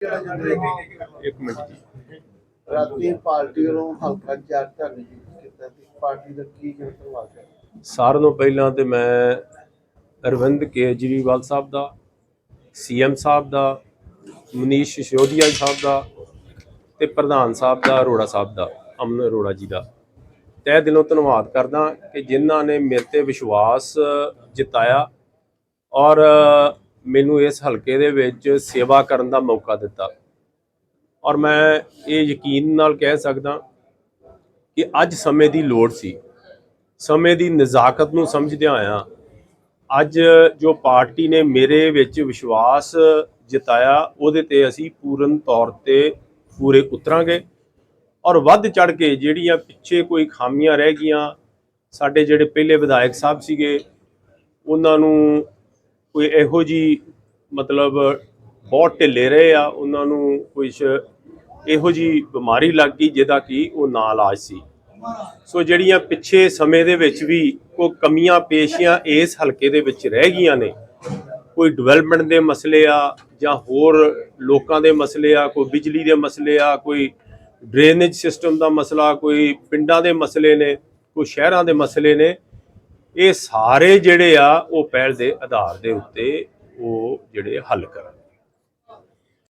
ਇੱਕ ਮਿੰਟ ਜੀ। ਰਾਤੀ ਪਾਰਟੀ ਵੱਲੋਂ ਹਲਕਾ ਚਾਰ ਧਰਨੇ ਕੀਤਾ ਸੀ। ਪਾਰਟੀ ਦਾ ਕੀ ਜਨਤਵਾਦ ਹੈ? ਸਾਰਿਆਂ ਤੋਂ ਪਹਿਲਾਂ ਤੇ ਮੈਂ ਅਰਵਿੰਦ ਕੇਜਰੀਵਾਲ ਸਾਹਿਬ ਦਾ ਸੀਐਮ ਸਾਹਿਬ ਦਾ ਮਨੀਸ਼ ਸਿਸੋਦੀਆ ਸਾਹਿਬ ਦਾ ਤੇ ਪ੍ਰਧਾਨ ਸਾਹਿਬ ਦਾ ਅਰੋੜਾ ਸਾਹਿਬ ਦਾ ਅਮਨ ਅਰੋੜਾ ਜੀ ਦਾ। ਤਹਿ ਦਿਲੋਂ ਧੰਨਵਾਦ ਕਰਦਾ ਕਿ ਜਿਨ੍ਹਾਂ ਨੇ ਮੇਰੇ ਤੇ ਵਿਸ਼ਵਾਸ ਜਿਤਾਇਆ ਔਰ ਮੈਨੂੰ ਇਸ ਹਲਕੇ ਦੇ ਵਿੱਚ ਸੇਵਾ ਕਰਨ ਦਾ ਮੌਕਾ ਦਿੱਤਾ। ਔਰ ਮੈਂ ਇਹ ਯਕੀਨ ਨਾਲ ਕਹਿ ਸਕਦਾ ਕਿ ਅੱਜ ਸਮੇਂ ਦੀ ਲੋੜ ਸੀ। ਸਮੇਂ ਦੀ ਨਜ਼ਾਕਤ ਨੂੰ ਸਮਝਦਿਆਂ ਆਇਆ ਅੱਜ ਜੋ ਪਾਰਟੀ ਨੇ ਮੇਰੇ ਵਿੱਚ ਵਿਸ਼ਵਾਸ ਜਿਤਾਇਆ, ਉਹਦੇ ਤੇ ਅਸੀਂ ਪੂਰਨ ਤੌਰ ਤੇ ਪੂਰੇ ਉਤਰਾਂਗੇ। ਔਰ ਵੱਧ ਚੜ ਕੇ ਜਿਹੜੀਆਂ ਪਿੱਛੇ ਕੋਈ ਖਾਮੀਆਂ ਰਹਿ ਗਈਆਂ, ਸਾਡੇ ਜਿਹੜੇ ਪਹਿਲੇ ਵਿਧਾਇਕ ਸਾਹਿਬ ਸੀਗੇ, ਉਹਨਾਂ ਨੂੰ ਕੋਈ ਇਹੋ ਜੀ ਮਤਲਬ ਬਹੁਤ ਢਿੱਲੇ ਰਹੇ ਆ, ਉਹਨਾਂ ਨੂੰ ਕੁਝ ਇਹੋ ਜੀ ਬਿਮਾਰੀ ਲੱਗ ਗਈ ਜਿਹਦਾ ਕਿ ਉਹ ਨਾ ਇਲਾਜ ਸੀ। ਸੋ ਜਿਹੜੀਆਂ ਪਿੱਛੇ ਸਮੇਂ ਦੇ ਵਿੱਚ ਵੀ ਕੋਈ ਕਮੀਆਂ ਪੇਸ਼ੀਆਂ ਇਸ ਹਲਕੇ ਦੇ ਵਿੱਚ ਰਹਿ ਗਈਆਂ ਨੇ, ਕੋਈ ਡਿਵੈਲਪਮੈਂਟ ਦੇ ਮਸਲੇ ਆ ਜਾਂ ਹੋਰ ਲੋਕਾਂ ਦੇ ਮਸਲੇ ਆ, ਕੋਈ ਬਿਜਲੀ ਦੇ ਮਸਲੇ ਆ, ਕੋਈ ਡਰੇਨੇਜ ਸਿਸਟਮ ਦਾ ਮਸਲਾ, ਕੋਈ ਪਿੰਡਾਂ ਦੇ ਮਸਲੇ ਨੇ, ਕੋਈ ਸ਼ਹਿਰਾਂ ਦੇ ਮਸਲੇ ਨੇ ਇਹ ਸਾਰੇ ਜਿਹੜੇ ਆ ਉਹ ਪਹਿਲ ਦੇ ਆਧਾਰ ਦੇ ਉੱਤੇ ਉਹ ਜਿਹੜੇ ਹੱਲ ਕਰਨ।